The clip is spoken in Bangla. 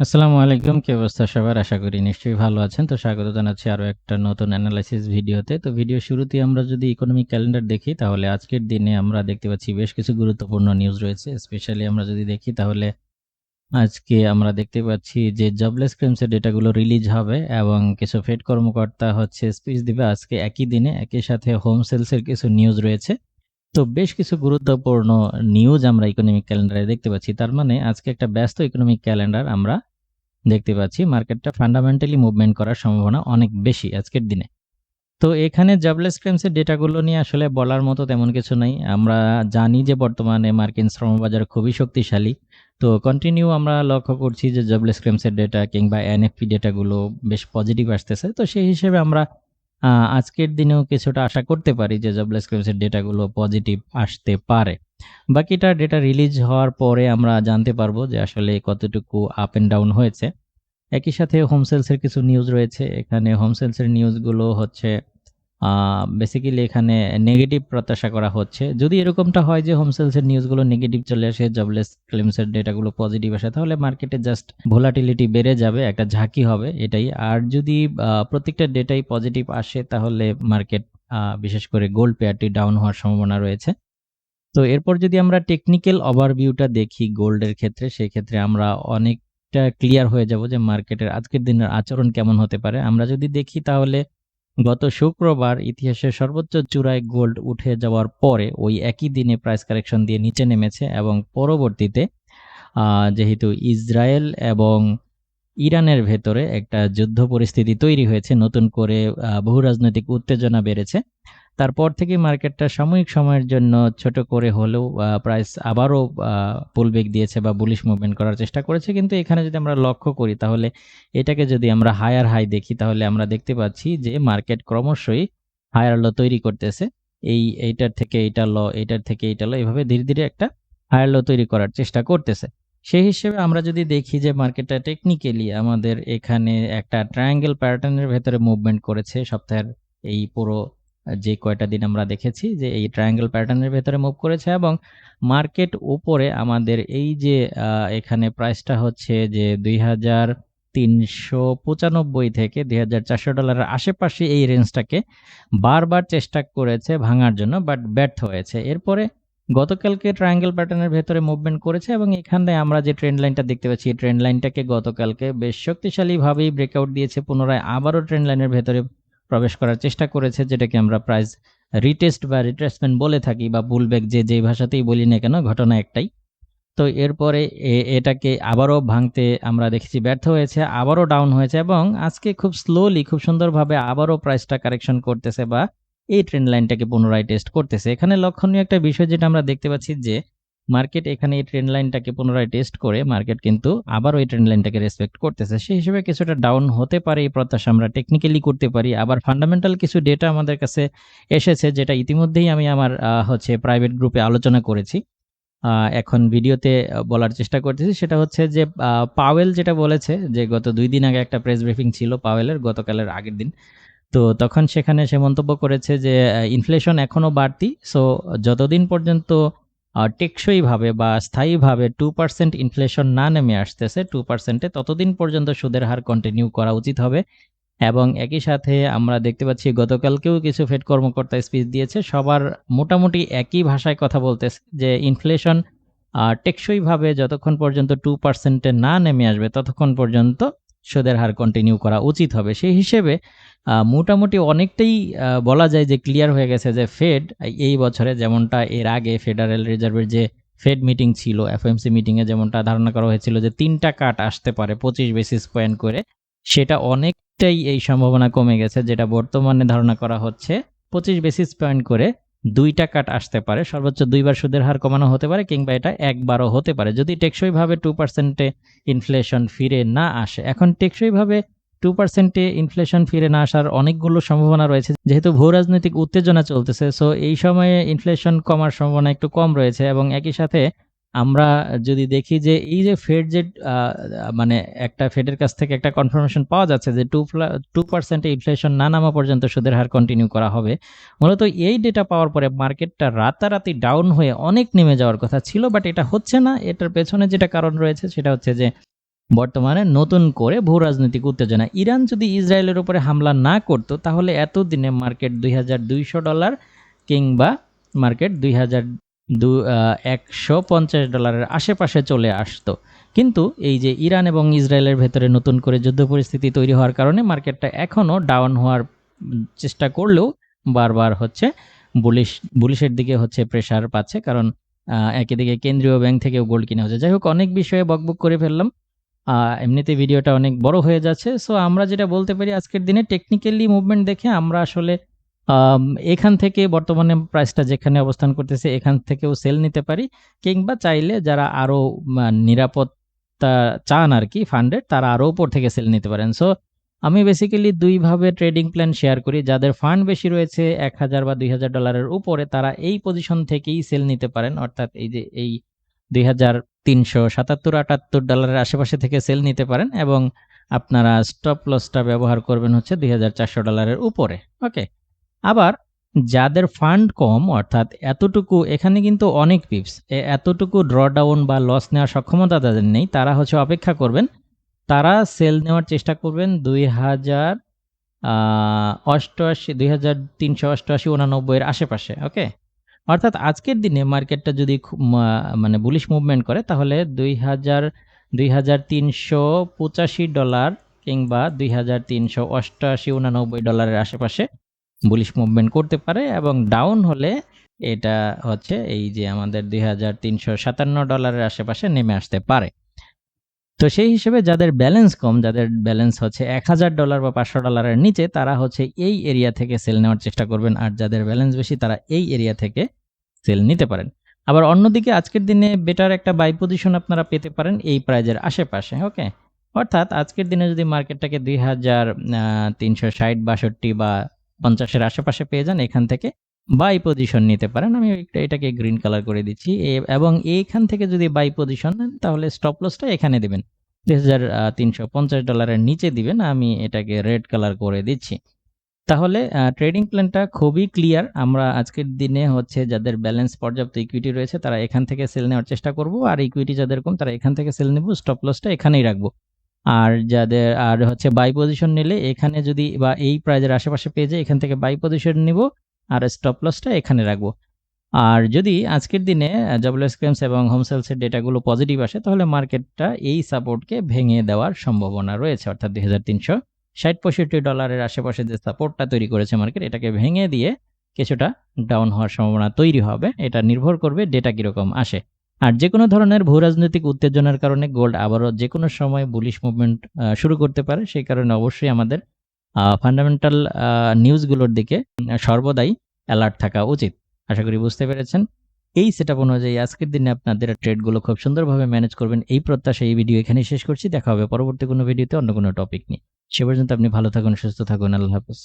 আসসালামু আলাইকুম, কি অবস্থা সবার? আশা করি নিশ্চয়ই ভালো আছেন। তো স্বাগত জানাচ্ছি আরও একটা নতুন অ্যানালাইসিস ভিডিওতে। তো ভিডিও শুরুতেই আমরা যদি ইকোনমিক ক্যালেন্ডার দেখি, তাহলে আজকের দিনে আমরা দেখতে পাচ্ছি বেশ কিছু গুরুত্বপূর্ণ নিউজ রয়েছে। স্পেশালি আমরা যদি দেখি, তাহলে আজকে আমরা দেখতে পাচ্ছি যে জবলেস ক্লেমসের ডেটাগুলো রিলিজ হবে এবং কিছু ফেড কর্মকর্তা হচ্ছে স্পিচ দিবে আজকে একই দিনে। একই সাথে হোম সেলসের কিছু নিউজ রয়েছে। তো বেশ কিছু গুরুত্বপূর্ণ নিউজ আমরা ইকোনমিক ক্যালেন্ডারে দেখতে পাচ্ছি। তার মানে আজকে একটা ব্যস্ত ইকোনমিক ক্যালেন্ডার আমরা দেখতে পাচ্ছি। মার্কেটটা ফান্ডামেন্টালি মুভমেন্ট করার সম্ভাবনা অনেক বেশি আজকের দিনে। তো এখানে জবলেস ক্লেমসের ডেটাগুলো নিয়ে আসলে বলার মতো তেমন কিছু নাই। আমরা জানি যে বর্তমানে মার্কিন শ্রমবাজার খুবই শক্তিশালী। তো কন্টিনিউ আমরা লক্ষ্য করছি যে জবলেস ক্লেমসের ডেটা কিংবা এনএফপি ডেটাগুলো বেশ পজিটিভ আসতেছে। তো সেই হিসেবে আমরা আজকের দিনেও কিছুটা আশা করতে পারি যে জবলেস ক্লেমসের ডেটাগুলো পজিটিভ আসতে পারে। বাকিটা ডেটা রিলিজ হওয়ার পরে আমরা জানতে পারব যে আসলে কতটুকু আপ অ্যান্ড ডাউন হয়েছে। একই সাথে হোম সেলসের কিছু নিউজ রয়েছে। এখানে হোম সেলসের নিউজগুলো হচ্ছে বেসিক্যালি এখানে নেগেটিভ প্রত্যাশা করা হচ্ছে। যদি এরকমটা হয় যে হোম সেলসের নিউজগুলো নেগেটিভ চলে আসে জবলেস ক্লেমসের ডেটাগুলো পজিটিভ আসে, তাহলে মার্কেটে জাস্ট ভোলাটিলিটি বেড়ে যাবে, একটা ঝাঁকি হবে এটাই। আর যদি প্রত্যেকটা ডেটাই পজিটিভ আসে, তাহলে মার্কেট বিশেষ করে গোল্ড পেয়ারটি ডাউন হওয়ার সম্ভাবনা রয়েছে। তো এরপর যদি আমরা টেকনিক্যাল ওভারভিউটা দেখি গোল্ডের ক্ষেত্রে সেই ক্ষেত্রে আমরা অনেকটা ক্লিয়ার হয়ে যাব যে মার্কেটের আজকের দিনের আচরণ কেমন হতে পারে। আমরা যদি দেখি তাহলে গত শুক্রবার ইতিহাসের সর্বোচ্চ চূড়ায় গোল্ড উঠে যাওয়ার পরে ওই একই দিনে প্রাইস কারেকশন দিয়ে নিচে নেমেছে এবং পরবর্তীতে যেহেতু ইসরায়েল এবং ইরানের ভেতরে একটা যুদ্ধ পরিস্থিতি তৈরি হয়েছে, নতুন করে বহু রাজনৈতিক উত্তেজনা বেড়েছে তারপর থেকে মার্কেটটা সাময়িক সময়ের জন্য ছোট করে হলেও প্রাইস আবারও পুলবেক দিয়েছে বা বুলিশ মুভমেন্ট করার চেষ্টা করেছে। কিন্তু এখানে যদি আমরা লক্ষ্য করি, তাহলে এটাকে যদি আমরা হায়ার হাই দেখি, তাহলে আমরা দেখতে পাচ্ছি যে মার্কেট ক্রমশই হায়ার লো তৈরি করতেছে। এই, এইটার থেকে এইটা ল এইটার থেকে এইটা ল এভাবে ধীরে ধীরে একটা হায়ার লো তৈরি করার চেষ্টা করতেছে। সেই হিসেবে আমরা যদি দেখি যে মার্কেটটা টেকনিক্যালি আমাদের এখানে একটা ট্রায়াঙ্গেল প্যাটার্নের ভেতরে মুভমেন্ট করেছে সপ্তাহের এই পুরো যে কয়টা দিন আমরা দেখেছি যে এই ট্রায়াঙ্গেল প্যাটার্নের ভেতরে মুভ করেছে এবং মার্কেট উপরে আমাদের এই যে এখানে প্রাইসটা হচ্ছে যে দুই হাজার তিনশো পঁচানব্বই থেকে দুই হাজার চারশো ডলারের আশেপাশে এই রেঞ্জটাকে বারবার চেষ্টা করেছে ভাঙার জন্য বাট ব্যর্থ হয়েছে। এরপরে গতকালকে ট্রায়াঙ্গেল প্যাটার্নের ভেতরে মুভমেন্ট করেছে এবং এখানে আমরা যে ট্রেন্ড লাইনটা দেখতে পাচ্ছি, এই ট্রেন্ড লাইনটাকে গতকালকে বেশ শক্তিশালীভাবেই ব্রেকআউট দিয়েছে। পুনরায় আবারও ট্রেন্ড লাইনের ভেতরে প্রবেশ করার চেষ্টা করেছে, যেটাকে আমরা প্রাইস রিটেস্ট বা রিট্রেসমেন্ট বলে থাকি বা পুলব্যাক যে যেই ভাষাতেই বলি না কেন, ঘটনা একটাই। তো এরপরে এটাকে আবারও ভাঙতে আমরা দেখেছি ব্যর্থ হয়েছে, আবারও ডাউন হয়েছে এবং আজকে খুব স্লোলি খুব সুন্দরভাবে আবারও প্রাইসটা কারেকশন করতেছে বা এই ট্রেন্ড লাইনটাকে পুনরায় টেস্ট করতেছে। এখানে লক্ষণীয় একটা বিষয় যেটা আমরা দেখতে পাচ্ছি যে মার্কেট এখানে এই ট্রেন্ড লাইনটাকে পুনরায় টেস্ট করে মার্কেট কিন্তু আবার ওই ট্রেন্ড লাইনটাকে রেসপেক্ট করতেছে। সেই হিসেবে কিছুটা ডাউন হতে পারে এই প্রত্যাশা আমরা টেকনিক্যালি করতে পারি। আবার ফান্ডামেন্টাল কিছু ডেটা আমাদের কাছে এসেছে যেটা ইতিমধ্যেই আমি আমার হচ্ছে প্রাইভেট গ্রুপে আলোচনা করেছি। এখন ভিডিওতে বলার চেষ্টা করতেছি। সেটা হচ্ছে যে পাওয়েল যেটা বলেছে যে, গত দুই দিন আগে একটা প্রেস ব্রিফিং ছিল পাওয়েলের গতকালের আগের দিন। তো তখন সেখানে সে মন্তব্য করেছে যে ইনফ্লেশন এখনও বাড়তি। সো যতদিন পর্যন্ত টেকসইভাবে বা স্থায়ীভাবে টু পার্সেন্ট ইনফ্লেশন না নেমে আসতেছে টু পার্সেন্টে ততদিন পর্যন্ত সুদের হার কন্টিনিউ করা উচিত হবে। এবং একই সাথে আমরা দেখতে পাচ্ছি গতকালকেও কিছু ফেড কর্মকর্তা স্পিচ দিয়েছে, সবার মোটামুটি একই ভাষায় কথা বলতেছে যে ইনফ্লেশন টেকসইভাবে যতক্ষণ পর্যন্ত টু পার্সেন্টে না নেমে আসবে, ততক্ষণ পর্যন্ত সুদের হার কন্টিনিউ করা উচিত হবে। সেই হিসেবে মোটামুটি অনেকটাই বলা যায় যে ক্লিয়ার হয়ে গেছে যে ফেড এই বছরে যেমনটা এর আগে ফেডারেল রিজার্ভের যে ফেড মিটিং ছিল এফএমসি মিটিংয়ে যেমনটা ধারণা করা হয়েছিল যে তিনটা কাট আসতে পারে পঁচিশ বেসিস পয়েন্ট করে, সেটা অনেকটাই এই সম্ভাবনা কমে গেছে যেটা বর্তমানে ধারণা করা হচ্ছে পঁচিশ বেসিস পয়েন্ট করে দুইটা কাট আসতে পারে, সর্বোচ্চ দুইবার সুদের হার কমানো হতে পারে কিংবা এটা একবারও হতে পারে। যদি টেকসইভাবে টু পার্সেন্টে ইনফ্লেশন ফিরে না আসে, এখন টেকসইভাবে টু পার্সেন্টে ইনফ্লেশন ফিরে না আসার অনেকগুলো সম্ভাবনা রয়েছে, যেহেতু ভূ রাজনৈতিক উত্তেজনা চলতেছে সো এই সময়ে ইনফ্লেশন কমার সম্ভাবনা একটু কম রয়েছে এবং একই সাথে আমরা যদি দেখি যে এই যে ফেড যে মানে একটা ফেডের কাছ থেকে একটা কনফার্মেশন পাওয়া যাচ্ছে যে টু টু পার্সেন্টে ইনফ্লেশন না নামা পর্যন্ত সুদের হার কন্টিনিউ করা হবে, মূলত এই ডেটা পাওয়ার পরে মার্কেটটা রাতারাতি ডাউন হয়ে অনেক নেমে যাওয়ার কথা ছিল বাট এটা হচ্ছে না, এটার পেছনে যেটা কারণ রয়েছে সেটা হচ্ছে যে বর্তমানে নতুন করে ভূ রাজনৈতিক উত্তেজনা। ইরান যদি ইসরায়েলের উপরে হামলা না করতো, তাহলে এতদিনে মার্কেট দুই হাজার দুইশো ডলার কিংবা মার্কেট দুই হাজার দু একশো পঞ্চাশ ডলারের আশেপাশে চলে আসতো। কিন্তু এই যে ইরান এবং ইসরায়েলের ভেতরে নতুন করে যুদ্ধ পরিস্থিতি তৈরি হওয়ার কারণে মার্কেটটা এখনও ডাউন হওয়ার চেষ্টা করলেও বারবার হচ্ছে বুলিশ, বুলিশের দিকে হচ্ছে প্রেসার পাচ্ছে। কারণ একদিকে কেন্দ্রীয় ব্যাংক থেকেও গোল্ড কিনে হচ্ছে। যাই হোক, অনেক বিষয়ে বকবক করে ফেললাম। এমনিতে ভিডিওটা অনেক বড় হয়ে যাচ্ছে। সো আমরা যেটা বলতে পারি, আজকের দিনে টেকনিক্যালি মুভমেন্ট দেখে আমরা আসলে এখান থেকে বর্তমানে প্রাইসটা যেখানে অবস্থান করতেছে, এখান থেকেও সেল নিতে পারি। কিংবা চাইলে যারা আরও নিরাপত্তা চান আর কি ফান্ডের তারা আরও উপর থেকে সেল নিতে পারেন। সো আমি বেসিক্যালি দুইভাবে ট্রেডিং প্ল্যান শেয়ার করি। যাদের ফান্ড বেশি রয়েছে, এক হাজার বা দুই হাজার ডলারের উপরে, তারা এই পজিশন থেকেই সেল নিতে পারেন। অর্থাৎ এই যে, এই দুই হাজার তিনশো সাতাত্তর আটাত্তর ডলারের আশেপাশে থেকে সেল নিতে পারেন এবং আপনারা স্টপ লসটা ব্যবহার করবেন হচ্ছে দুই হাজার চারশো ডলারের উপরে। ওকে, আবার যাদের ফান্ড কম, অর্থাৎ এতটুকু, এখানে কিন্তু অনেক পিপস এতটুকু ড্র ডাউন বা লস নেওয়ার সক্ষমতা তাদের নেই, তারা হচ্ছে অপেক্ষা করবেন, তারা সেল নেওয়ার চেষ্টা করবেন দুই হাজার অষ্টআশি, দুই হাজার তিনশো অষ্টআশি উনানব্বইয়ের আশেপাশে, ওকে? অর্থাৎ আজকের দিনে মার্কেটটা যদি মানে বুলিশ মুভমেন্ট করে, তাহলে দুই হাজার দুই হাজার তিনশো পঁচাশি ডলার কিংবা দুই হাজার তিনশো অষ্টআশি উনানব্বই ডলারের আশেপাশে বুলিশ মুভমেন্ট করতে পারে এবং ডাউন হলে এটা হচ্ছে এই যে আমাদের দুই হাজার তিনশো সাতান্ন ডলারের আশেপাশে নেমে আসতে পারে। তো সেই হিসেবে যাদের ব্যালেন্স কম, যাদের ব্যালেন্স হচ্ছে এক হাজার ডলার বা পাঁচশো ডলারের নিচে, তারা হচ্ছে এই এরিয়া থেকে সেল নেওয়ার চেষ্টা করবেন। আর যাদের ব্যালেন্স বেশি, তারা এই এরিয়া থেকে সেল নিতে পারেন। আবার অন্যদিকে আজকের দিনে বেটার একটা বাই পজিশন আপনারা পেতে পারেন এই প্রাইজের আশেপাশে ওকে অর্থাৎ আজকের দিনে যদি মার্কেটটাকে দুই হাজার তিনশো ষাট, বাষট্টি বা পঞ্চাশের আশেপাশে পেয়ে যান, এখান থেকে বাই পজিশন নিতে পারেন। আমি এটাকে গ্রিন কালার করে দিচ্ছি। এবং এইখান থেকে যদি বাই পজিশন নেন, তাহলে স্টপ লসটা এখানে দেবেন। দুই হাজার তিনশো পঞ্চাশ ডলারের নিচে দিবেন। আমি এটাকে রেড কালার করে দিচ্ছি। তাহলে ট্রেডিং প্ল্যানটা খুবই ক্লিয়ার আমরা আজকের দিনে হচ্ছে যাদের ব্যালেন্স পর্যাপ্ত ইকুইটি রয়েছে, তারা এখান থেকে সেল নেওয়ার চেষ্টা করব। আর ইকুইটি যাদের কম, তারা এখান থেকে সেল নেব। স্টপ লসটা এখানেই রাখব। আর যাদের, আর হচ্ছে বাই পজিশন নিলে এখানে যদি বা এই প্রাইজের আশেপাশে পেয়ে যায় এখান থেকে বাই পজিশন নিব। আর স্টপ লসটা এখানে রাখব। আর যদি আজকের দিনে ডব্লিউএস ক্লেমস এবং হোম সেলসের ডেটাগুলো পজিটিভ আসে, তাহলে মার্কেটটা এই সাপোর্টকে ভেঙে দেওয়ার সম্ভাবনা রয়েছে, অর্থাৎ দুই হাজার তিনশো ষাট পঁয়ষট্টি ডলারের আশেপাশে যে সাপোর্টটা তৈরি করেছে মার্কেট এটাকে ভেঙে দিয়ে কিছুটা ডাউন হওয়ার সম্ভাবনা তৈরি হবে। এটা নির্ভর করবে ডেটা কীরকম আসে। আর যে কোনো ধরনের ভূ রাজনৈতিক উত্তেজনার কারণে গোল্ড আবারও যে কোনো সময় বুলিশ মুভমেন্ট শুরু করতে পারে, সেই কারণে অবশ্যই আমাদের ফান্ডামেন্টাল নিউজগুলোর দিকে সর্বদাই অ্যালার্ট থাকা উচিত। আশা করি বুঝতে পেরেছেন। এই সেট আপ অনুযায়ী আজকের দিনে আপনাদের ট্রেডগুলো খুব সুন্দরভাবে ম্যানেজ করবেন। এই প্রত্যাশা এই ভিডিও এখানে শেষ করছি। দেখা হবে পরবর্তী কোনো ভিডিওতে অন্য কোনো টপিক নিয়ে। সে পর্যন্ত আপনি ভালো থাকুন, সুস্থ থাকুন। আল্লাহ হাফেজ।